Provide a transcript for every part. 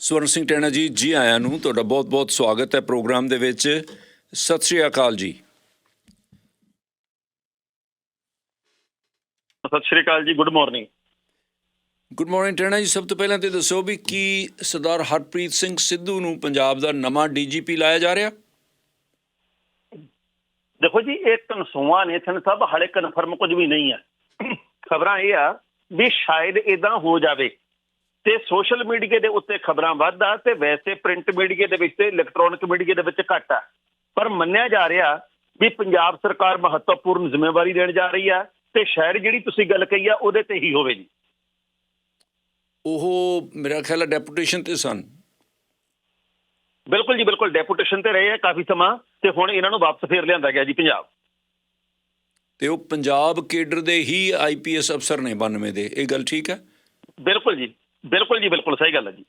ਸਵਰਨ ਸਿੰਘ ਟੈਣਾ ਜੀ ਜੀ ਆਇਆਂ ਨੂੰ ਤੁਹਾਡਾ ਬਹੁਤ-ਬਹੁਤ ਸਵਾਗਤ ਹੈ ਪ੍ਰੋਗਰਾਮ ਦੇ ਵਿੱਚ। ਸਤਿ ਸ਼੍ਰੀ ਅਕਾਲ ਜੀ। ਸਤਿ ਸ਼੍ਰੀ ਅਕਾਲ ਜੀ ਗੁੱਡ ਮਾਰਨਿੰਗ। ਗੁੱਡ ਮਾਰਨਿੰਗ ਟੈਣਾ ਜੀ ਸਭ ਤੋਂ ਪਹਿਲਾਂ ਤੇ ਦੱਸੋ ਵੀ ਕੀ ਸਰਦਾਰ ਹਰਪ੍ਰੀਤ ਸਿੰਘ ਸਿੱਧੂ ਨੂੰ ਪੰਜਾਬ ਦਾ ਨਵਾਂ ਡੀਜੀਪੀ ਲਾਇਆ ਜਾ ਰਿਹਾ? ਦੇਖੋ ਜੀ ਇਹ ਕਨਸੂਆਂ ਨੇ ਥਨ ਸਭ ਹਾਲੇ ਕਨਫਰਮ ਕੁਝ ਵੀ ਨਹੀਂ ਹੈ। ਖਬਰਾਂ ਇਹ ਆ ਵੀ ਸ਼ਾਇਦ ਇਦਾਂ ਹੋ ਜਾਵੇ ਤੇ ਸੋਸ਼ਲ ਮੀਡੀਆ ਦੇ ਉੱਤੇ ਖਬਰਾਂ ਵੱਧ ਆ ਤੇ ਵੈਸੇ ਪ੍ਰਿੰਟ ਮੀਡੀਆ ਦੇ ਵਿੱਚ ਤੇ ਇਲੈਕਟ੍ਰੋਨਿਕ ਮੀਡੀਆ ਦੇ ਵਿੱਚ ਘੱਟ ਆ। ਪਰ ਮੰਨਿਆ ਜਾ ਰਿਹਾ ਵੀ ਪੰਜਾਬ ਸਰਕਾਰ ਮਹੱਤਵਪੂਰਨ ਜ਼ਿੰਮੇਵਾਰੀ ਦੇਣ ਜਾ ਰਹੀ ਆ ਤੇ ਸ਼ਾਇਦ ਜਿਹੜੀ ਤੁਸੀਂ ਗੱਲ ਕਹੀ ਆ ਉਹਦੇ ਤੇ ਹੀ ਹੋਵੇ ਜੀ ਉਹ ਮੇਰਾ ਖਿਆਲ ਹੈ ਡੈਪੂਟੇਸ਼ਨ ਤੇ ਸਨ। ਬਿਲਕੁਲ ਜੀ ਬਿਲਕੁਲ ਡੈਪੂਟੇਸ਼ਨ ਤੇ ਰਹੇ ਆ ਕਾਫੀ ਸਮਾਂ ਤੇ ਹੁਣ ਇਹਨਾਂ ਨੂੰ ਵਾਪਸ ਫੇਰ ਲਿਆਂਦਾ ਗਿਆ ਜੀ ਪੰਜਾਬ। ਤੇ ਉਹ ਪੰਜਾਬ ਕੇਡਰ ਦੇ ਹੀ ਆਈਪੀਐਸ ਅਫਸਰ ਨੇ 92 ਦੇ। ਇਹ ਗੱਲ ਠੀਕ ਹੈ? ਬਿਲਕੁਲ ਜੀ। ਬਿਲਕੁਲ ਜੀ ਬਿਲਕੁਲ ਸਹੀ ਗੱਲ ਹੈ ਜੀ।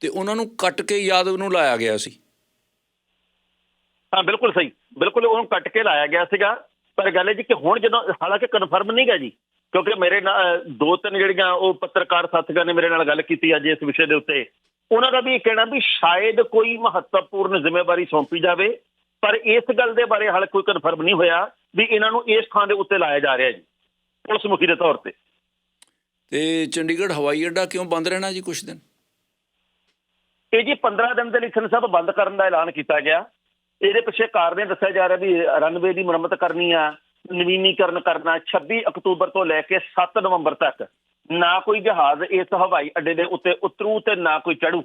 ਤੇ ਉਹਨਾਂ ਨੂੰ ਕੱਟ ਕੇ ਯਾਦਵ ਨੂੰ ਲਾਇਆ ਗਿਆ ਸੀ? ਹਾਂ ਬਿਲਕੁਲ ਸਹੀ। ਬਿਲਕੁਲ ਉਹਨੂੰ ਕੱਟ ਕੇ ਲਾਇਆ ਗਿਆ ਸੀਗਾ। ਪਰ ਗੱਲ ਇਹ ਜੀ ਕਿ ਹੁਣ ਜਦੋਂ ਹਾਲਾਂਕਿ ਕਨਫਰਮ ਨਹੀਂਗਾ ਜੀ ਕਿਉਂਕਿ ਮੇਰੇ ਨਾਲ ਦੋ ਤਿੰਨ ਜਿਹੜੀਆਂ ਉਹ ਪੱਤਰਕਾਰ ਸਾਥੀਆਂ ਨੇ ਮੇਰੇ ਨਾਲ ਗੱਲ ਕੀਤੀ ਅੱਜ ਇਸ ਵਿਸ਼ੇ ਦੇ ਉੱਤੇ ਉਹਨਾਂ ਦਾ ਵੀ ਇਹ ਕਹਿਣਾ ਵੀ ਸ਼ਾਇਦ ਕੋਈ ਮਹੱਤਵਪੂਰਨ ਜ਼ਿੰਮੇਵਾਰੀ ਸੌਂਪੀ ਜਾਵੇ ਪਰ ਇਸ ਗੱਲ ਦੇ ਬਾਰੇ ਹਾਲੇ ਕੋਈ ਕਨਫਰਮ ਨਹੀਂ ਹੋਇਆ ਵੀ ਇਹਨਾਂ ਨੂੰ ਇਸ ਥਾਂ ਦੇ ਉੱਤੇ ਲਾਇਆ ਜਾ ਰਿਹਾ ਜੀ ਪੁਲਿਸ ਮੁਖੀ ਦੇ ਤੌਰ ਤੇ। ਤੇ ਚੰਡੀਗੜ੍ਹ ਹਵਾਈ ਅੱਡਾ ਕਿਉਂ ਬੰਦ ਰਹਿਣਾ ਜੀ ਕੁਝ ਦਿਨ? ਇਹ ਜੀ 15 ਦਿਨ ਦੇ ਲਈ ਥਨ ਸਭ ਬੰਦ ਕਰਨ ਦਾ ਐਲਾਨ ਕੀਤਾ ਗਿਆ। ਇਹਦੇ ਪਿੱਛੇ ਕਾਰਨ ਇਹ ਦੱਸਿਆ ਜਾ ਰਿਹਾ ਵੀ ਰਨਵੇ ਦੀ ਮੁਰੰਮਤ ਕਰਨੀ ਆ, ਨਵੀਨੀਕਰਨ ਕਰਨਾ 26 ਅਕਤੂਬਰ ਤੋਂ ਲੈ ਕੇ 7 ਨਵੰਬਰ ਤੱਕ। ਨਾ ਕੋਈ ਜਹਾਜ਼ ਇਸ ਹਵਾਈ ਅੱਡੇ ਦੇ ਉੱਤੇ ਉਤਰੂ ਤੇ ਨਾ ਕੋਈ ਚੜੂ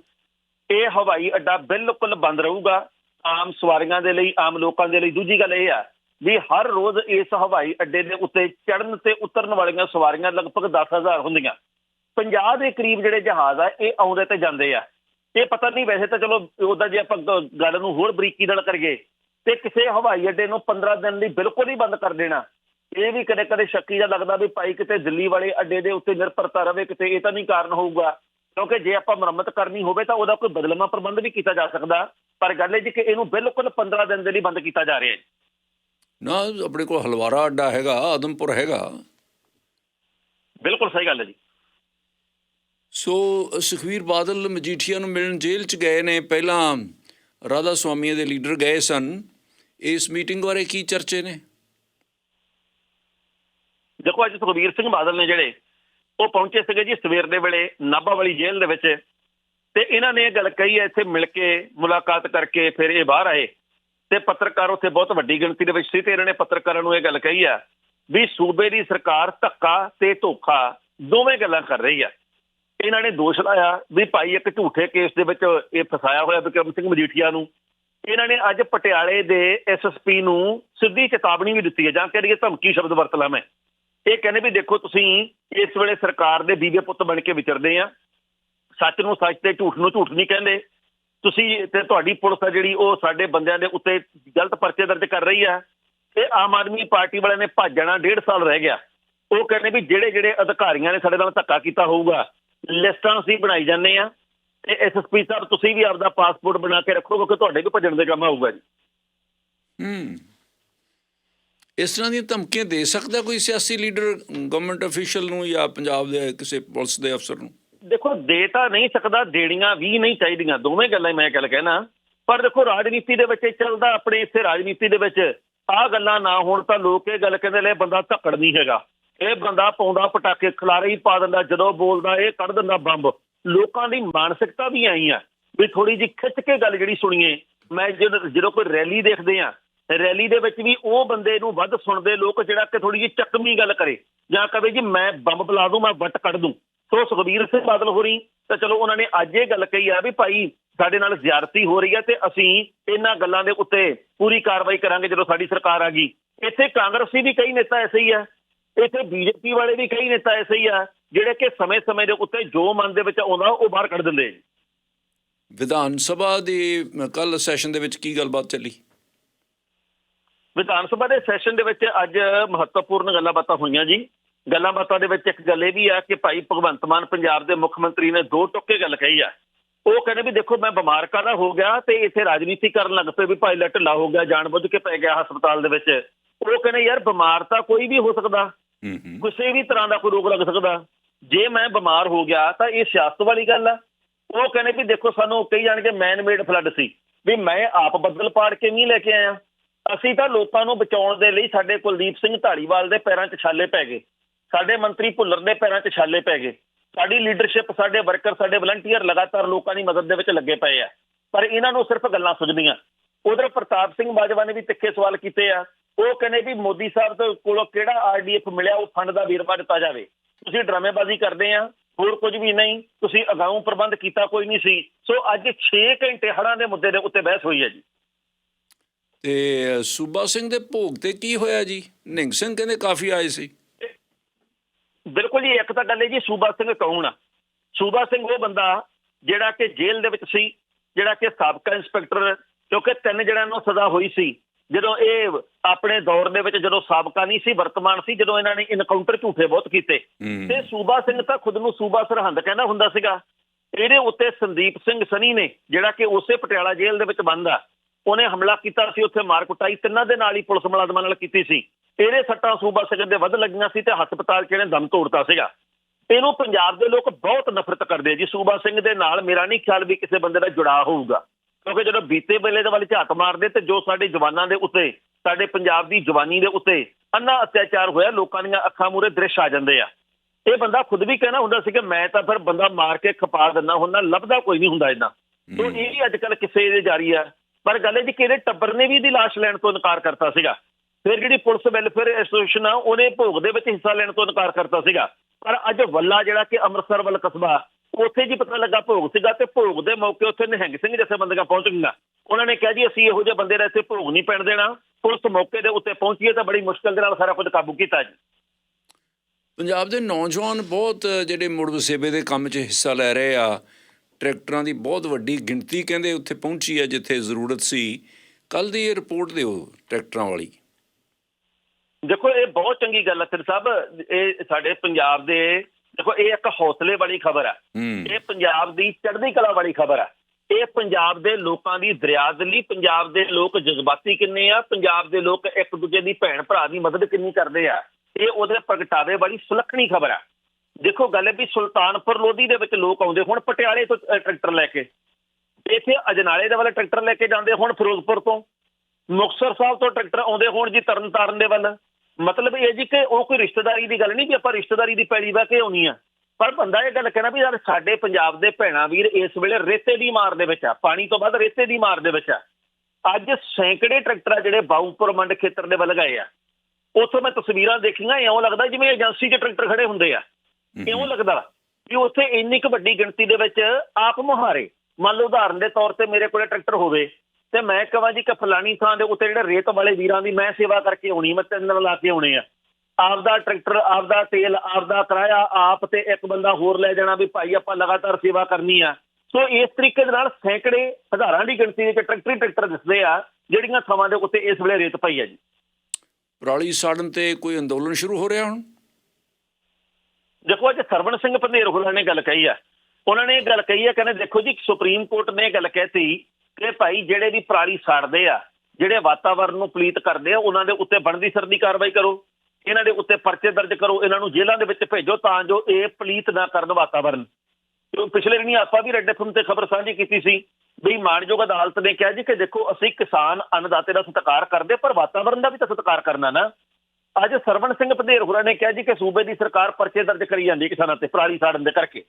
ਇਹ ਹਵਾਈ ਅੱਡਾ ਬਿਲਕੁਲ ਬੰਦ ਰਹੂਗਾ। ਆਮ ਸਵਾਰੀਆਂ ਦੇ ਲਈ, ਆਮ ਲੋਕਾਂ ਦੇ ਲਈ ਦੂਜੀ ਗੱਲ ਇਹ ਆ ਵੀ ਹਰ ਰੋਜ਼ ਇਸ ਹਵਾਈ ਅੱਡੇ ਦੇ ਉੱਤੇ ਚੜਨ ਤੇ ਉਤਰਨ ਵਾਲੀਆਂ ਸਵਾਰੀਆਂ ਲਗਭਗ 10000 ਹੁੰਦੀਆਂ। 50 ਦੇ ਕਰੀਬ ਜਿਹੜੇ ਜਹਾਜ਼ ਆ, ਇਹ ਆਉਂਦੇ ਤੇ ਜਾਂਦੇ ਆ। ਇਹ ਪਤਾ ਨਹੀਂ ਵੈਸੇ ਤਾਂ ਚਲੋ ਉਹਦਾ ਜੇ ਆਪਾਂ ਗੱਲ ਨੂੰ ਹੋਰ ਬਰੀਕੀ ਨਾਲ ਕਰੀਏ, ਤੇ ਕਿਸੇ ਹਵਾਈ ਅੱਡੇ ਨੂੰ 15 ਦਿਨ ਲਈ ਬਿਲਕੁਲ ਹੀ ਬੰਦ ਕਰ ਦੇਣਾ। ਇਹ ਵੀ ਕਦੇ ਕਦੇ ਸ਼ੱਕੀ ਜਿਹਾ ਲੱਗਦਾ ਵੀ ਭਾਈ ਕਿਤੇ ਦਿੱਲੀ ਵਾਲੇ ਅੱਡੇ ਦੇ ਉੱਤੇ ਨਿਰਭਰਤਾ ਰਵੇ, ਕਿਤੇ ਇਹ ਤਾਂ ਨਹੀਂ ਕਾਰਨ ਹੋਊਗਾ। ਕਿਉਂਕਿ ਜੇ ਆਪਾਂ ਮੁਰੰਮਤ ਕਰਨੀ ਹੋਵੇ ਤਾਂ ਉਹਦਾ ਕੋਈ ਬਦਲਵਾਂ ਪ੍ਰਬੰਧ ਵੀ ਕੀਤਾ ਜਾ ਸਕਦਾ। ਪਰ ਗੱਲ ਇਹ ਜੀ ਕਿ ਇਹਨੂੰ ਬਿਲਕੁਲ 15 ਦਿਨ ਦੇ ਲਈ ਬੰਦ ਕੀਤਾ ਜਾ ਰਿਹਾ ਹੈ। ਨਾ ਆਪਣੇ ਕੋਲ ਹਲਵਾਰਾ ਅੱਡਾ ਹੈਗਾ ਆਦਮਪੁਰ ਹੈਗਾ। ਬਿਲਕੁਲ ਸਹੀ ਗੱਲ ਹੈ ਜੀ। ਸੋ ਸੁਖਵੀਰ ਬਾਦਲ ਮਜੀਠੀਆ ਨੂੰ ਮਿਲਣ ਜੇਲ੍ਹ 'ਚ ਗਏ ਨੇ। ਪਹਿਲਾਂ ਰਾਧਾ ਸੁਆਮੀ ਦੇ ਲੀਡਰ ਗਏ ਸਨ। ਇਸ ਮੀਟਿੰਗ ਬਾਰੇ ਕੀ ਚਰਚੇ ਨੇ? ਦੇਖੋ ਅੱਜ ਸੁਖਬੀਰ ਸਿੰਘ ਬਾਦਲ ਨੇ ਜਿਹੜੇ ਉਹ ਪਹੁੰਚੇ ਸੀਗੇ ਜੀ ਸਵੇਰ ਦੇ ਵੇਲੇ ਨਾਭਾ ਵਾਲੀ ਜੇਲ੍ਹ ਦੇ ਵਿੱਚ। ਤੇ ਇਹਨਾਂ ਨੇ ਇਹ ਗੱਲ ਕਹੀ ਹੈ ਇੱਥੇ ਮਿਲ ਕੇ ਮੁਲਾਕਾਤ ਕਰਕੇ ਫਿਰ ਇਹ ਬਾਹਰ ਆਏ। ਤੇ ਪੱਤਰਕਾਰ ਉੱਥੇ ਬਹੁਤ ਵੱਡੀ ਗਿਣਤੀ ਦੇ ਵਿੱਚ ਸੀ ਤੇ ਇਹਨਾਂ ਨੇ ਪੱਤਰਕਾਰਾਂ ਨੂੰ ਇਹ ਗੱਲ ਕਹੀ ਆ ਵੀ ਸੂਬੇ ਦੀ ਸਰਕਾਰ ਧੱਕਾ ਤੇ ਧੋਖਾ ਦੋਵੇਂ ਗੱਲਾਂ ਕਰ ਰਹੀ ਆ। ਇਹਨਾਂ ਨੇ ਦੋਸ਼ ਲਾਇਆ ਵੀ ਭਾਈ ਇੱਕ ਝੂਠੇ ਕੇਸ ਦੇ ਵਿੱਚ ਇਹ ਫਸਾਇਆ ਹੋਇਆ ਵਿਕਰਮ ਸਿੰਘ ਮਜੀਠੀਆ ਨੂੰ। ਇਹਨਾਂ ਨੇ ਅੱਜ ਪਟਿਆਲੇ ਦੇ ਐਸਐਸਪੀ ਨੂੰ ਸਿੱਧੀ ਚੇਤਾਵਨੀ ਵੀ ਦਿੱਤੀ ਹੈ ਜਾਂ ਕਰੀਏ ਧਮਕੀ ਸ਼ਬਦ ਵਰਤ ਲਾਂ ਮੈਂ। ਇਹ ਕਹਿੰਦੇ ਵੀ ਦੇਖੋ ਤੁਸੀਂ ਇਸ ਵੇਲੇ ਸਰਕਾਰ ਦੇ ਬੀਵੇ ਪੁੱਤ ਬਣ ਕੇ ਵਿਚਰਦੇ ਆ। ਸੱਚ ਨੂੰ ਸੱਚ ਤੇ ਝੂਠ ਨੂੰ ਝੂਠ ਨਹੀਂ ਕਹਿੰਦੇ। ਤੁਸੀਂ ਤੇ ਤੁਹਾਡੀ ਪੁਲਿਸ ਆ ਜਿਹੜੀ ਉਹ ਸਾਡੇ ਬੰਦਿਆਂ ਦੇ ਉੱਤੇ ਗਲਤ ਪਰਚੇ ਦਰਜ ਕਰ ਰਹੀ ਆ ਤੇ ਆਮ ਆਦਮੀ ਪਾਰਟੀ ਵਾਲਿਆਂ ਨੇ ਭੱਜਣਾ ਡੇਢ ਸਾਲ ਰਹਿ ਗਿਆ। ਉਹ ਕਹਿੰਦੇ ਵੀ ਜਿਹੜੇ ਜਿਹੜੇ ਅਧਿਕਾਰੀਆਂ ਨੇ ਸਾਡੇ ਨਾਲ ਧੱਕਾ ਕੀਤਾ ਹੋਊਗਾ, ਲਿਸਟਾਂ ਅਸੀਂ ਬਣਾਈ ਜਾਂਦੇ ਆ ਤੇ ਐਸਐਸਪੀ ਸਾਹਿਬ ਤੁਸੀਂ ਵੀ ਆਪਦਾ ਪਾਸਪੋਰਟ ਬਣਾ ਕੇ ਰੱਖੋ ਕਿਉਂਕਿ ਤੁਹਾਡੇ ਵੀ ਭੱਜਣ ਦੇ ਕੰਮ ਆਊਗਾ ਜੀ। ਹੂੰ। ਇਸ ਤਰ੍ਹਾਂ ਦੀਆਂ ਧਮਕੀਆਂ ਦੇ ਸਕਦਾ ਕੋਈ ਸਿਆਸੀ ਲੀਡਰ ਗਵਰਨਮੈਂਟ ਅਫੀਸ਼ੀਅਲ ਨੂੰ ਜਾਂ ਪੰਜਾਬ ਦੇ ਕਿਸੇ ਪੁਲਿਸ ਦੇ ਅਫਸਰ ਨੂੰ? ਦੇਖੋ, ਦੇ ਤਾਂ ਨਹੀਂ ਸਕਦਾ, ਦੇਣੀਆਂ ਵੀ ਨਹੀਂ ਚਾਹੀਦੀਆਂ। ਦੋਵੇਂ ਗੱਲਾਂ ਮੈਂ ਗੱਲ ਕਹਿਣਾ। ਪਰ ਦੇਖੋ, ਰਾਜਨੀਤੀ ਦੇ ਵਿੱਚ ਇਹ ਚੱਲਦਾ ਆਪਣੇ ਇੱਥੇ ਰਾਜਨੀਤੀ ਦੇ ਵਿੱਚ। ਆਹ ਗੱਲਾਂ ਨਾ ਹੋਣ ਤਾਂ ਲੋਕ ਇਹ ਗੱਲ ਕਹਿੰਦੇ ਲੈ ਬੰਦਾ ਧੱਕੜ ਨਹੀਂ ਹੈਗਾ। ਇਹ ਬੰਦਾ ਪਾਉਂਦਾ ਪਟਾਕੇ, ਖਲਾਰੇ ਹੀ ਪਾ ਦਿੰਦਾ, ਜਦੋਂ ਬੋਲਦਾ ਇਹ ਕੱਢ ਦਿੰਦਾ ਬੰਬ। ਲੋਕਾਂ ਦੀ ਮਾਨਸਿਕਤਾ ਵੀ ਆਈ ਆ ਵੀ ਥੋੜੀ ਜਿਹੀ ਖਿੱਚ ਕੇ ਗੱਲ ਜਿਹੜੀ ਸੁਣੀਏ। ਮੈਂ ਜਦੋਂ ਜਦੋਂ ਕੋਈ ਰੈਲੀ ਦੇਖਦੇ ਆ, ਰੈਲੀ ਦੇ ਵਿੱਚ ਵੀ ਉਹ ਬੰਦੇ ਨੂੰ ਵੱਧ ਸੁਣਦੇ ਲੋਕ ਜਿਹੜਾ ਕਿ ਥੋੜੀ ਜਿਹੀ ਚੱਕਮੀ ਗੱਲ ਕਰੇ। ਜਾਂ ਕਵੇ ਜੀ, ਮੈਂ ਬੰਬ ਬੁਲਾ ਦੂੰ, ਮੈਂ ਵੱਟ ਕੱਢ ਦੂੰ। ਸੋ ਸੁਖਬੀਰ ਸਿੰਘ ਬਾਦਲ ਹੋਰੀ ਤਾਂ ਚਲੋ ਉਹਨਾਂ ਨੇ ਅੱਜ ਇਹ ਗੱਲ ਕਹੀ ਆ ਵੀ ਭਾਈ ਸਾਡੇ ਨਾਲ ਜ਼ਿਆਰਤੀ ਹੋ ਰਹੀ ਹੈ ਤੇ ਅਸੀਂ ਇਹਨਾਂ ਗੱਲਾਂ ਦੇ ਉੱਤੇ ਪੂਰੀ ਕਾਰਵਾਈ ਕਰਾਂਗੇ ਜਦੋਂ ਸਾਡੀ ਸਰਕਾਰ ਆ ਗਈ। ਇੱਥੇ ਕਾਂਗਰਸੀ ਵੀ ਕਈ ਨੇਤਾ ਐਸੇ ਹੀ ਆ ਇੱਥੇ ਬੀਜੇਪੀ ਵਾਲੇ ਵੀ ਕਈ ਨੇਤਾ ਐਸੇ ਹੀ ਆ ਜਿਹੜੇ ਕਿ ਸਮੇਂ-ਸਮੇਂ ਦੇ ਉੱਤੇ ਜੋ ਮਨ ਦੇ ਵਿੱਚ ਆਉਂਦਾ ਉਹ ਬਾਹਰ ਕੱਢ ਦਿੰਦੇ। ਵਿਧਾਨ ਸਭਾ ਦੇ ਕੱਲ ਸੈਸ਼ਨ ਦੇ ਵਿੱਚ ਕੀ ਗੱਲਬਾਤ ਚੱਲੀ? ਵਿਧਾਨ ਸਭਾ ਦੇ ਸੈਸ਼ਨ ਦੇ ਵਿੱਚ ਅੱਜ ਮਹੱਤਵਪੂਰਨ ਗੱਲਾਂ ਬਾਤਾਂ ਹੋਈਆਂ ਜੀ। ਗੱਲਾਂ ਬਾਤਾਂ ਦੇ ਵਿੱਚ ਇੱਕ ਗੱਲ ਇਹ ਵੀ ਆ ਕਿ ਭਾਈ ਭਗਵੰਤ ਮਾਨ ਪੰਜਾਬ ਦੇ ਮੁੱਖ ਮੰਤਰੀ ਨੇ ਦੋ ਟੁੱਕੇ ਗੱਲ ਕਹੀ ਆ। ਉਹ ਕਹਿੰਦੇ ਵੀ ਦੇਖੋ ਮੈਂ ਬਿਮਾਰ ਕਾਹਦਾ ਹੋ ਗਿਆ ਤੇ ਇੱਥੇ ਰਾਜਨੀਤੀ ਕਰਨ ਲੱਗ ਪਏ ਵੀ ਭਾਈ ਲੱਟ ਢਿੱਲਾ ਹੋ ਗਿਆ ਜਾਣਬੁੱਝ ਕੇ ਪੈ ਗਿਆ ਹਸਪਤਾਲ ਦੇ ਵਿੱਚ। ਉਹ ਕਹਿੰਦੇ ਯਾਰ ਬਿਮਾਰ ਤਾਂ ਕੋਈ ਵੀ ਹੋ ਸਕਦਾ। ਕਿਸੇ ਵੀ ਤਰ੍ਹਾਂ ਦਾ ਕੋਈ ਰੋਗ ਲੱਗ ਸਕਦਾ। ਜੇ ਮੈਂ ਬਿਮਾਰ ਹੋ ਗਿਆ ਤਾਂ ਇਹ ਸਿਆਸਤ ਵਾਲੀ ਗੱਲ ਆ। ਉਹ ਕਹਿੰਦੇ ਵੀ ਦੇਖੋ ਸਾਨੂੰ ਕਹੀ ਜਾਣਗੇ ਮੈਨ ਮੇਡ ਫਲੱਡ ਸੀ। ਵੀ ਮੈਂ ਆਪ ਬੱਦਲ ਪਾੜ ਕੇ ਨਹੀਂ ਲੈ ਕੇ ਆਇਆ। ਅਸੀਂ ਤਾਂ ਲੋਕਾਂ ਨੂੰ ਬਚਾਉਣ ਦੇ ਲਈ ਸਾਡੇ ਕੁਲਦੀਪ ਸਿੰਘ ਢਾਲੀਵਾਲ ਦੇ ਪੈਰਾਂ 'ਚ ਛਾਲੇ ਪੈ ਗਏ। ਸਾਡੇ ਮੰਤਰੀ ਭੁੱਲਰ ਦੇ ਪੈਰਾਂ 'ਚ ਛਾਲੇ ਪੈ ਗਏ। ਸਾਡੀ ਲੀਡਰਸ਼ਿਪ ਸਾਡੇ ਵਰਕਰ ਸਾਡੇ ਵਲੰਟੀਅਰ ਲਗਾਤਾਰ ਲੋਕਾਂ ਦੀ ਮਦਦ ਦੇ ਵਿੱਚ ਲੱਗੇ ਪਏ ਆ। ਪਰ ਇਹਨਾਂ ਨੂੰ ਸਿਰਫ ਗੱਲਾਂ ਸੁਝਦੀਆਂ ਉਧਰ ਪ੍ਰਤਾਪ ਸਿੰਘ ਬਾਜਵਾ ਨੇ ਵੀ ਤਿੱਖੇ ਸਵਾਲ ਕੀਤੇ ਆ। ਉਹ ਕਹਿੰਦੇ ਵੀ ਮੋਦੀ ਸਾਹਿਬ ਤੋਂ ਕੋਲੋਂ ਕਿਹੜਾ ਆਰਡੀਐਫ ਮਿਲਿਆ, ਉਹ ਫੰਡ ਦਾ ਵੇਰਵਾ ਦਿੱਤਾ ਜਾਵੇ। ਤੁਸੀਂ ਡਰਾਮੇਬਾਜ਼ੀ ਕਰਦੇ ਆ, ਹੋਰ ਕੁਝ ਵੀ ਨਹੀਂ, ਤੁਸੀਂ ਅਗਾਊਂ ਪ੍ਰਬੰਧ ਕੀਤਾ ਕੋਈ ਨਹੀਂ ਸੀ। ਸੋ ਅੱਜ 6 ਘੰਟੇ ਹੜਾਂ ਦੇ ਮੁੱਦੇ ਦੇ ਉੱਤੇ ਬਹਿਸ ਹੋਈ ਹੈ ਜੀ। ਤੇ ਸੂਬਾ ਸਿੰਘ ਦੇ ਭੋਗ ਤੇ ਕੀ ਹੋਇਆ ਜੀ? ਨਿੰਗ ਸਿੰਘ ਕਹਿੰਦੇ ਕਾਫੀ ਆਏ ਸੀ। ਬਿਲਕੁਲ ਜੀ ਇੱਕ ਤਾਂ ਗੱਲ ਹੈ ਜੀ ਸੂਬਾ ਸਿੰਘ ਕੌਣ ਆ? ਸੂਬਾ ਸਿੰਘ ਉਹ ਬੰਦਾ ਜਿਹੜਾ ਕਿ ਜੇਲ੍ਹ ਦੇ ਵਿੱਚ ਸੀ ਜਿਹੜਾ ਕਿ ਸਾਬਕਾ ਇੰਸਪੈਕਟਰ ਕਿਉਂਕਿ ਤਿੰਨ ਜਣਿਆਂ ਨੂੰ ਸਜ਼ਾ ਹੋਈ ਸੀ। ਜਦੋਂ ਇਹ ਆਪਣੇ ਦੌਰ ਦੇ ਵਿੱਚ ਜਦੋਂ ਸਾਬਕਾ ਨਹੀਂ ਸੀ ਵਰਤਮਾਨ ਸੀ ਜਦੋਂ ਇਹਨਾਂ ਨੇ ਇਨਕਾਊਂਟਰ ਝੂਠੇ ਬਹੁਤ ਕੀਤੇ। ਹੂੰ। ਤੇ ਸੂਬਾ ਸਿੰਘ ਤਾਂ ਖੁਦ ਨੂੰ ਸੂਬਾ ਸਰਹੰਦ ਕਹਿੰਦਾ ਹੁੰਦਾ ਸੀਗਾ। ਇਹਦੇ ਉੱਤੇ ਸੰਦੀਪ ਸਿੰਘ ਸਨੀ ਨੇ ਜਿਹੜਾ ਕਿ ਉਸੇ ਪਟਿਆਲਾ ਜੇਲ੍ਹ ਦੇ ਵਿੱਚ ਬੰਦ ਆ ਉਹਨੇ ਹਮਲਾ ਕੀਤਾ ਸੀ ਉੱਥੇ ਮਾਰ ਕੁਟਾਈ ਤਿੰਨਾਂ ਦੇ ਨਾਲ ਹੀ ਪੁਲਿਸ ਮੁਲਾਜ਼ਮਾਂ ਨਾਲ ਕੀਤੀ ਸੀ। ਇਹਦੇ ਸੱਟਾਂ ਸੂਬਾ ਸਿੰਘ ਦੇ ਵੱਧ ਲੱਗੀਆਂ ਸੀ ਤੇ ਹਸਪਤਾਲ 'ਚ ਇਹਨੇ ਦਮ ਤੋੜਤਾ ਸੀਗਾ। ਇਹਨੂੰ ਪੰਜਾਬ ਦੇ ਲੋਕ ਬਹੁਤ ਨਫ਼ਰਤ ਕਰਦੇ ਆ ਜੀ। ਸੂਬਾ ਸਿੰਘ ਦੇ ਨਾਲ ਮੇਰਾ ਨਹੀਂ ਖਿਆਲ ਵੀ ਕਿਸੇ ਬੰਦੇ ਦਾ ਜੁੜਾਅ ਹੋਊਗਾ। ਕਿਉਂਕਿ ਜਦੋਂ ਬੀਤੇ ਵੇਲੇ ਦੇ ਵੱਲ ਝਾਤ ਮਾਰਦੇ ਤੇ ਜੋ ਸਾਡੇ ਜਵਾਨਾਂ ਦੇ ਉੱਤੇ ਸਾਡੇ ਪੰਜਾਬ ਦੀ ਜਵਾਨੀ ਦੇ ਉੱਤੇ ਅੰਨਾ ਅਤਿਆਚਾਰ ਹੋਇਆ ਲੋਕਾਂ ਦੀਆਂ ਅੱਖਾਂ ਮੂਰੇ ਦ੍ਰਿਸ਼ ਆ ਜਾਂਦੇ ਆ। ਇਹ ਬੰਦਾ ਖੁਦ ਵੀ ਕਹਿਣਾ ਹੁੰਦਾ ਸੀ ਕਿ ਮੈਂ ਤਾਂ ਫਿਰ ਬੰਦਾ ਮਾਰ ਕੇ ਖਪਾ ਦਿੰਦਾ ਹੁੰਦਾ ਲੱਭਦਾ ਕੋਈ ਨਹੀਂ ਹੁੰਦਾ ਇਦਾਂ ਤੋਂ ਇਹ ਵੀ ਅੱਜ ਕੱਲ ਕਿਸੇ ਦੇ ਜਾਰੀ ਆ। ਪਰ ਗੱਲ ਇਹ ਜੀ ਕਿ ਇਹਦੇ ਟੱਬਰ ਨੇ ਵੀ ਇਹਦੀ ਲਾਸ਼ ਲੈਣ ਤੋਂ ਇਨਕਾਰ ਕਰਤਾ ਸੀਗਾ। ਫਿਰ ਜਿਹੜੀ ਪੁਲਿਸ ਵੈਲਫੇਅਰ ਐਸੋਸੀਏਸ਼ਨ ਆ, ਉਹਨੇ ਭੋਗ ਦੇ ਵਿੱਚ ਹਿੱਸਾ ਲੈਣ ਤੋਂ ਇਨਕਾਰ ਕਰਤਾ ਸੀਗਾ। ਪਰ ਅੱਜ ਵੱਲਾ ਜਿਹੜਾ ਕਿ ਅੰਮ੍ਰਿਤਸਰ ਵੱਲ ਕਸਬਾ, ਉੱਥੇ ਜੀ ਪਤਾ ਲੱਗਾ ਭੋਗ ਸੀਗਾ ਤੇ ਭੋਗ ਦੇ ਮੌਕੇ ਉੱਥੇ ਨਿਹੰਗ ਸਿੰਘ ਜਿਵੇਂ ਬੰਦਗਾ ਪਹੁੰਚ ਗਈਆਂ। ਉਹਨਾਂ ਨੇ ਕਿਹਾ ਜੀ, ਅਸੀਂ ਇਹੋ ਜਿਹੇ ਬੰਦੇ ਦਾ ਇੱਥੇ ਭੋਗ ਨਹੀਂ ਪੈਣ ਦੇਣਾ। ਪੁਲਿਸ ਮੌਕੇ ਦੇ ਉੱਤੇ ਪਹੁੰਚੀ ਤਾਂ ਬੜੀ ਮੁਸ਼ਕਲ ਦੇ ਨਾਲ ਸਾਰਾ ਕੁਝ ਕਾਬੂ ਕੀਤਾ ਜੀ। ਪੰਜਾਬ ਦੇ ਨੌਜਵਾਨ ਬਹੁਤ ਜਿਹੜੇ ਮੁੜ ਵਸੇਬੇ ਦੇ ਕੰਮ 'ਚ ਹਿੱਸਾ ਲੈ ਰਹੇ ਆ, ਟਰੈਕਟਰਾਂ ਦੀ ਬਹੁਤ ਵੱਡੀ ਗਿਣਤੀ ਕਹਿੰਦੇ ਉੱਥੇ ਪਹੁੰਚੀ ਆ ਜਿੱਥੇ ਜ਼ਰੂਰਤ ਸੀ। ਕੱਲ ਦੀ ਇਹ ਰਿਪੋਰਟ ਦਿਓ ਟਰੈਕਟਰਾਂ ਵਾਲੀ। ਦੇਖੋ ਇਹ ਬਹੁਤ ਚੰਗੀ ਗੱਲ ਹੈ ਸਰ ਸਾਹਿਬ ਇਹ ਸਾਡੇ ਪੰਜਾਬ ਦੇ ਦੇਖੋ ਇਹ ਇੱਕ ਹੌਸਲੇ ਵਾਲੀ ਖਬਰ ਹੈ। ਇਹ ਪੰਜਾਬ ਦੀ ਚੜ੍ਹਦੀ ਕਲਾ ਵਾਲੀ ਖਬਰ ਹੈ ਇਹ ਪੰਜਾਬ ਦੇ ਲੋਕਾਂ ਦੀ ਦਰਿਆਦਲੀ ਪੰਜਾਬ ਦੇ ਲੋਕ ਜਜ਼ਬਾਤੀ ਕਿੰਨੇ ਆ ਪੰਜਾਬ ਦੇ ਲੋਕ ਇੱਕ ਦੂਜੇ ਦੀ ਭੈਣ ਭਰਾ ਦੀ ਮਦਦ ਕਿੰਨੀ ਕਰਦੇ ਆ। ਇਹ ਉਹਦੇ ਪ੍ਰਗਟਾਵੇ ਵਾਲੀ ਸੁਲੱਖਣੀ ਖਬਰ ਆ। ਦੇਖੋ ਗੱਲ ਹੈ ਵੀ ਸੁਲਤਾਨਪੁਰ ਲੋਧੀ ਦੇ ਵਿੱਚ ਲੋਕ ਆਉਂਦੇ ਹੁਣ ਪਟਿਆਲੇ ਤੋਂ ਟਰੈਕਟਰ ਲੈ ਕੇ। ਇੱਥੇ ਅਜਨਾਲੇ ਦੇ ਵੱਲ ਟਰੈਕਟਰ ਲੈ ਕੇ ਜਾਂਦੇ ਹੁਣ ਫਿਰੋਜ਼ਪੁਰ ਤੋਂ। ਮੁਕਤਸਰ ਸਾਹਿਬ ਤੋਂ ਟਰੈਕਟਰ ਆਉਂਦੇ ਹੋਣ ਜੀ ਤਰਨਤਾਰਨ ਦੇ ਵੱਲ। ਮਤਲਬ ਇਹ ਜੀ ਕਿ ਉਹ ਕੋਈ ਰਿਸ਼ਤੇਦਾਰੀ ਦੀ ਗੱਲ ਨਹੀਂ ਵੀ ਆਪਾਂ ਰਿਸ਼ਤੇਦਾਰੀ ਦੀ ਪੈਲੀ ਵਾ ਕੇ ਆਉਣੀ ਆ। ਪਰ ਬੰਦਾ ਇਹ ਗੱਲ ਕਹਿਣਾ ਵੀ ਯਾਰ ਸਾਡੇ ਪੰਜਾਬ ਦੇ ਭੈਣਾ ਵੀਰ ਇਸ ਵੇਲੇ ਰੇਤੇ ਦੀ ਮਾਰ ਦੇ ਵਿੱਚ ਆ ਪਾਣੀ ਤੋਂ ਬਾਅਦ ਰੇਤੇ ਦੀ ਮਾਰ ਦੇ ਵਿੱਚ ਆ। ਅੱਜ ਸੈਂਕੜੇ ਟਰੈਕਟਰ ਆ ਜਿਹੜੇ ਬਾਉਪੁਰ ਮੰਡ ਖੇਤਰ ਦੇ ਵੱਲ ਗਏ ਆ। ਉੱਥੋਂ ਮੈਂ ਤਸਵੀਰਾਂ ਦੇਖੀਆਂ ਇਉਂ ਲੱਗਦਾ ਜਿਵੇਂ ਏਜੰਸੀ 'ਚ ਟਰੈਕਟਰ ਖੜੇ ਹੁੰਦੇ ਆ। ਕਿਉਂ ਲੱਗਦਾ ਕਿ ਉੱਥੇ ਇੰਨੀ ਕੁ ਵੱਡੀ ਗਿਣਤੀ ਦੇ ਵਿੱਚ ਆਪ ਮੁਹਾਰੇ ਮੰਨ ਲਓ ਉਦਾਹਰਨ ਦੇ ਤੌਰ ਤੇ ਮੇਰੇ ਕੋਲੇ ਟਰੈਕਟਰ ਹੋਵੇ ਤੇ ਮੈਂ ਕਹਾਂ ਜੀ ਕਿ ਫਲਾਣੀ ਥਾਂ ਦੇ ਉੱਤੇ ਜਿਹੜੇ ਰੇਤ ਵਾਲੇ ਵੀਰਾਂ ਦੀ ਮੈਂ ਸੇਵਾ ਕਰਕੇ ਆਉਣੀ ਮੈਂ ਤਿੰਨ ਦਿਨ ਲਾ ਕੇ ਆਉਣੇ ਆ। ਆਪਦਾ ਟਰੈਕਟਰ ਆਪਦਾ ਤੇਲ ਆਪਦਾ ਕਿਰਾਇਆ ਆਪ ਤੇ ਇੱਕ ਬੰਦਾ ਹੋਰ ਲੈ ਜਾਣਾ ਵੀ ਭਾਈ ਆਪਾਂ ਲਗਾਤਾਰ ਸੇਵਾ ਕਰਨੀ ਆ। ਸੋ ਇਸ ਤਰੀਕੇ ਦੇ ਨਾਲ ਸੈਂਕੜੇ ਹਜ਼ਾਰਾਂ ਦੀ ਗਿਣਤੀ ਵਿੱਚ ਟਰੈਕਟਰ ਟਰੈਕਟਰ ਦਿਸਦੇ ਆ ਜਿਹੜੀਆਂ ਥਾਵਾਂ ਦੇ ਉੱਤੇ ਇਸ ਵੇਲੇ ਰੇਤ ਪਈ ਆ ਜੀ। ਪਰਾਲੀ ਸਾੜਨ ਤੇ ਕੋਈ ਅੰਦੋਲਨ ਸ਼ੁਰੂ ਹੋ ਰਿਹਾ ਹੁਣ? ਦੇਖੋ ਅੱਜ ਸਰਵਣ ਸਿੰਘ ਪੰਧੇਰ ਹੋਰਾਂ ਨੇ ਗੱਲ ਕਹੀ ਆ। ਉਹਨਾਂ ਨੇ ਇਹ ਗੱਲ ਕਹੀ ਹੈ, ਕਹਿੰਦੇ ਦੇਖੋ ਜੀ, ਸੁਪਰੀਮ ਕੋਰਟ ਨੇ ਇਹ ਗੱਲ ਕਹਿਤੀ ਕਿ ਭਾਈ ਜਿਹੜੇ ਵੀ ਪਰਾਲੀ ਸਾੜਦੇ ਆ, ਜਿਹੜੇ ਵਾਤਾਵਰਣ ਨੂੰ ਪਲੀਤ ਕਰਦੇ ਆ, ਉਹਨਾਂ ਦੇ ਉੱਤੇ ਬਣਦੀ ਸਰਦੀ ਕਾਰਵਾਈ ਕਰੋ, ਇਹਨਾਂ ਦੇ ਉੱਤੇ ਪਰਚੇ ਦਰਜ ਕਰੋ, ਇਹਨਾਂ ਨੂੰ ਜੇਲ੍ਹਾਂ ਦੇ ਵਿੱਚ ਭੇਜੋ ਤਾਂ ਜੋ ਇਹ ਪਲੀਤ ਨਾ ਕਰਨ ਵਾਤਾਵਰਣ ਕਿਉਂ ਪਿਛਲੇ ਦਿਨੀ ਆਪਾਂ ਵੀ ਰੈੱਡ ਐਫਐਮ ਤੇ ਖਬਰ ਸਾਂਝੀ ਕੀਤੀ ਸੀ ਵੀ ਮਾਨਯੋਗ ਅਦਾਲਤ ਨੇ ਕਿਹਾ ਜੀ ਕਿ ਦੇਖੋ, ਅਸੀਂ ਕਿਸਾਨ ਅੰਨਦਾਤੇ ਦਾ ਸਤਿਕਾਰ ਕਰਦੇ, ਪਰ ਵਾਤਾਵਰਣ ਦਾ ਵੀ ਤਾਂ ਸਤਿਕਾਰ ਕਰਨਾ ਨਾ। ਅੱਜ ਸਰਵਣ ਸਿੰਘ ਪੰਧੇਰ ਹੋਰਾਂ ਨੇ ਕਿਹਾ ਜੀ ਕਿ ਸੂਬੇ ਦੀ ਸਰਕਾਰ ਪਰਚੇ ਦਰਜ ਕਰੀ ਜਾਂਦੀ ਕਿਸਾਨਾਂ ਤੇ ਪਰਾਲੀ ਸਾੜਨ ਦੇ ਕਰਕੇ।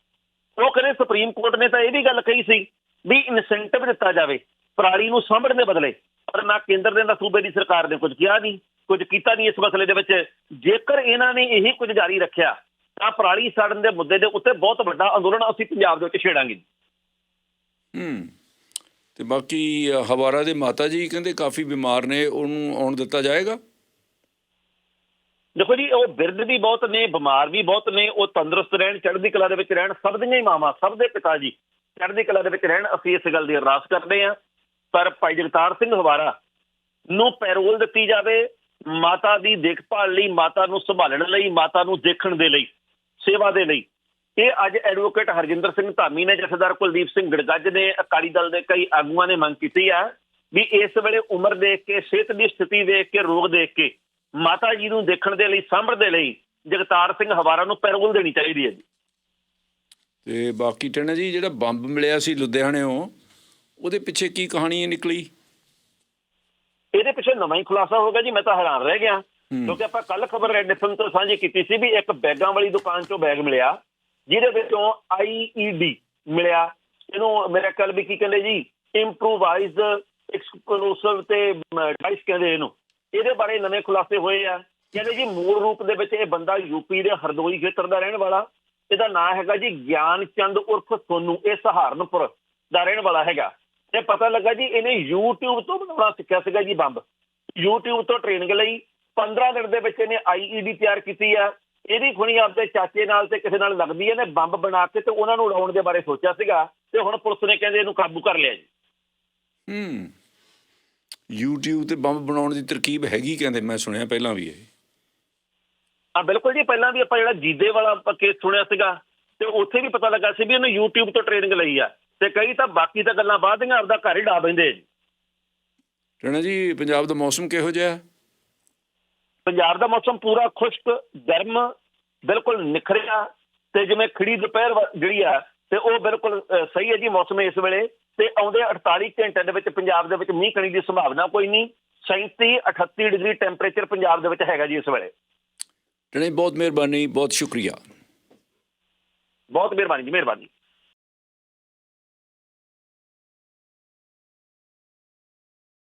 ਉਹ ਕਹਿੰਦੇ ਸੁਪਰੀਮ ਕੋਰਟ ਨੇ ਤਾਂ ਇਹ ਵੀ ਗੱਲ ਕਹੀ ਸੀ ਵੀ ਇਨਸੈਂਟਿਵ ਦਿੱਤਾ ਜਾਵੇ, ਪਰਾਲੀ ਨੂੰ ਸਾਂਭਣ ਦੇ ਬਦਲੇ। ਪਰ ਨਾ ਕੇਂਦਰ ਦੇ, ਨਾ ਸੂਬੇ ਦੀ ਸਰਕਾਰ ਨੇ ਕੁਝ ਕਿਹਾ ਨਹੀਂ, ਕੁਝ ਕੀਤਾ ਨਹੀਂ ਇਸ ਮਸਲੇ ਦੇ ਵਿੱਚ। ਜੇਕਰ ਇਹਨਾਂ ਨੇ ਇਹੀ ਕੁਝ ਜਾਰੀ ਰੱਖਿਆ, ਤਾਂ ਪਰਾਲੀ ਸਾੜਨ ਦੇ ਮੁੱਦੇ ਦੇ ਉੱਤੇ ਬਹੁਤ ਵੱਡਾ ਅੰਦੋਲਨ ਅਸੀਂ ਪੰਜਾਬ ਦੇ ਵਿੱਚ ਛੇੜਾਂਗੇ। ਹੂੰ। ਤੇ ਬਾਕੀ ਹਵਾਰਾ ਦੇ ਮਾਤਾ ਜੀ ਕਹਿੰਦੇ ਕਾਫੀ ਬਿਮਾਰ ਨੇ, ਉਹਨੂੰ ਆਉਣ ਦਿੱਤਾ ਜਾਏਗਾ? ਦੇਖੋ ਜੀ, ਉਹ ਬਿਰਧ ਵੀ ਬਹੁਤ ਨੇ, ਬਿਮਾਰ ਵੀ ਬਹੁਤ ਨੇ, ਉਹ ਤੰਦਰੁਸਤ ਰਹਿਣ, ਚੜ੍ਹਦੀ ਕਲਾ ਦੇ ਵਿੱਚ ਰਹਿਣ, ਸਭ ਦੀਆਂ ਹੀ ਮਾਵਾਂ, ਸਭ ਦੇ ਪਿਤਾ ਜੀ, ਚੜ੍ਹਦੀ ਕਲਾ ਦੇ ਵਿੱਚ ਰਹਿਣ, ਅਸੀਂ ਇਸ ਗੱਲ ਦੀ ਅਰਦਾਸ ਕਰਦੇ ਹਾਂ। ਪਰ ਭਾਈ ਜਗਤਾਰ ਸਿੰਘ ਹਵਾਰਾ ਨੂੰ ਪੈਰੋਲ ਦਿੱਤੀ ਜਾਵੇ, ਮਾਤਾ ਦੀ ਦੇਖਭਾਲ ਲਈ, ਮਾਤਾ ਨੂੰ ਸੰਭਾਲਣ ਲਈ, ਮਾਤਾ ਨੂੰ ਦੇਖਣ ਦੇ ਲਈ, ਸੇਵਾ ਦੇ ਲਈ। ਇਹ ਅੱਜ ਐਡਵੋਕੇਟ ਹਰਜਿੰਦਰ ਸਿੰਘ ਧਾਮੀ ਨੇ, ਜਥੇਦਾਰ ਕੁਲਦੀਪ ਸਿੰਘ ਗੜਗੱਜ ਨੇ, ਅਕਾਲੀ ਦਲ ਦੇ ਕਈ ਆਗੂਆਂ ਨੇ ਮੰਗ ਕੀਤੀ ਆ ਵੀ ਇਸ ਵੇਲੇ ਉਮਰ ਦੇਖ ਕੇ, ਸਿਹਤ ਦੀ ਸਥਿਤੀ ਦੇਖ ਕੇ, ਰੋਗ ਦੇਖ ਕੇ ਮਾਤਾ ਜੀ ਨੂੰ ਦੇਖਣ ਦੇ ਲਈ ਸਾਂਭਣ ਦੇ ਲਈ ਜਗਤਾਰ ਸਿੰਘ ਹਵਾਰਾ ਨੂੰ ਪੈਰੋਲ ਦੇਣੀ ਚਾਹੀਦੀ ਹੈ ਜੀ। ਤੇ ਬਾਕੀ ਟਣਾ ਜੀ ਜਿਹੜਾ ਬੰਬ ਮਿਲਿਆ ਸੀ ਲੁਧਿਆਣਿਓਂ ਉਹਦੇ ਪਿੱਛੇ ਕੀ ਕਹਾਣੀ ਨਿਕਲੀ? ਇਹਦੇ ਪਿੱਛੇ ਨਵਾਂ ਹੀ ਖੁਲਾਸਾ ਹੋ ਗਿਆ ਜੀ ਮੈਂ ਤਾਂ ਹੈਰਾਨ ਰਹਿ ਗਿਆ। ਕਿਉਂਕਿ ਆਪਾਂ ਕੱਲ ਖਬਰ ਰੈਡ ਐਫਐਮ ਤੋਂ ਸਾਂਝੀ ਕੀਤੀ ਸੀ ਵੀ ਇੱਕ ਬੈਗਾਂ ਵਾਲੀ ਦੁਕਾਨ ਚੋਂ ਬੈਗ ਮਿਲਿਆ ਜਿਹਦੇ ਵਿੱਚੋਂ ਆਈਈਡੀ ਮਿਲਿਆ। ਇਹਨੂੰ ਮੇਰੇ ਖਿਆਲ ਵੀ ਕੀ ਕਹਿੰਦੇ ਜੀ ਇੰਪਰੂਵਾਈਜ਼ਡ ਐਕਸਪਲੋਸਿਵ ਤੇ ਡਾਈਸ ਕਹਿੰਦੇ ਇਹਨੂੰ। ਇਹਦੇ ਬਾਰੇ ਨਵੇਂ ਖੁਲਾਸੇ ਹੋਏ ਆ। ਕਹਿੰਦੇ ਜੀ ਮੂਲ ਰੂਪ ਦੇ ਵਿੱਚ ਇਹ ਬੰਦਾ ਯੂਪੀ ਦੇ ਹਰਦੋਈ ਖੇਤਰ ਦਾ ਰਹਿਣ ਵਾਲਾ, ਇਹਦਾ ਨਾਮ ਹੈਗਾ ਜੀ ਗਿਆਨ ਚੰਦ ਉਰਫ ਸੋਨੂ, ਇਹ ਸਹਾਰਨਪੁਰ ਦਾ ਰਹਿਣ ਵਾਲਾ ਹੈਗਾ। ਤੇ ਪਤਾ ਲੱਗਾ ਜੀ ਇਹਨੇ YouTube ਤੋਂ ਬਣਾਉਣਾ ਸਿੱਖਿਆ ਸੀਗਾ ਜੀ ਬੰਬ। YouTube ਤੋਂ ਟ੍ਰੇਨਿੰਗ ਲਈ 15 ਦਿਨ ਦੇ ਵਿੱਚ ਇਹਨੇ IED ਤਿਆਰ ਕੀਤੀ ਆ। ਇਹਦੀ ਖੁਣੀ ਆਪਦੇ ਚਾਚੇ ਨਾਲ ਤੇ ਕਿਸੇ ਨਾਲ ਲੱਗਦੀ ਹੈ ਨੇ ਬੰਬ ਬਣਾ ਕੇ ਤੇ ਉਹਨਾਂ ਨੂੰ ਉਡਾਉਣ ਦੇ ਬਾਰੇ ਸੋਚਿਆ ਸੀਗਾ। ਤੇ ਹੁਣ ਪੁਲਿਸ ਨੇ ਕਹਿੰਦੇ ਇਹਨੂੰ ਕਾਬੂ ਕਰ ਲਿਆ ਜੀ। ਹੂੰ। YouTube ਤੇ ਬੰਬ ਬਣਾਉਣ ਦੀ ਤਰਕੀਬ ਹੈਗੀ ਕਹਿੰਦੇ ਮੈਂ ਸੁਣਿਆ ਪਹਿਲਾਂ ਵੀ ਇਹ। ਆ ਬਿਲਕੁਲ ਜੀ ਪਹਿਲਾਂ ਵੀ ਆਪਾਂ ਜਿਹੜਾ ਜੀਦੇ ਵਾਲਾ ਕੇਸ ਸੁਣਿਆ ਸੀਗਾ ਤੇ ਉੱਥੇ ਵੀ ਪਤਾ ਲੱਗਾ ਸੀ ਵੀ ਇਹਨੂੰ YouTube ਤੋਂ ਟ੍ਰੇਨਿੰਗ ਲਈ ਆ। ਤੇ ਕਈ ਤਾਂ ਬਾਕੀ ਤਾਂ ਗੱਲਾਂ ਬਾਅਦ ਦੀਆਂ ਆਪਦਾ ਘਰ ਹੀ ਡਾ ਬੈਂਦੇ ਜੀ। ਟਣਾ ਜੀ ਪੰਜਾਬ ਦਾ ਮੌਸਮ ਕਿਹੋ ਜਿਹਾ? ਹੈ? ਪੰਜਾਬ ਦਾ ਮੌਸਮ ਪੂਰਾ ਖੁਸ਼ਕ ਗਰਮ ਬਿਲਕੁਲ ਨਿਖਰਿਆ ਤੇ ਜਿਵੇਂ ਖੜੀ ਦੁਪਹਿਰ ਜਿਹੜੀ ਆ ਤੇ ਉਹ ਬਿਲਕੁਲ ਸਹੀ ਹੈ ਜੀ ਮੌਸਮ ਇਸ ਵੇਲੇ। ਤੇ ਆਉਂਦੇ 48 ਘੰਟਿਆਂ ਦੇ ਵਿੱਚ ਪੰਜਾਬ ਦੇ ਵਿੱਚ ਮੀਂਹ ਕਣੀ ਦੀ ਸੰਭਾਵਨਾ ਕੋਈ ਨਹੀਂ। 37 38 ਡਿਗਰੀ ਟੈਂਪਰੇਚਰ ਪੰਜਾਬ ਦੇ ਵਿੱਚ ਹੈਗਾ ਜੀ ਇਸ ਵੇਲੇ। ਟਣਾ ਬਹੁਤ ਮਿਹਰਬਾਨੀ ਬਹੁਤ ਸ਼ੁਕਰੀਆ। ਬਹੁਤ ਮਿਹਰਬਾਨੀ ਜੀ ਮਿਹਰਬਾਨੀ।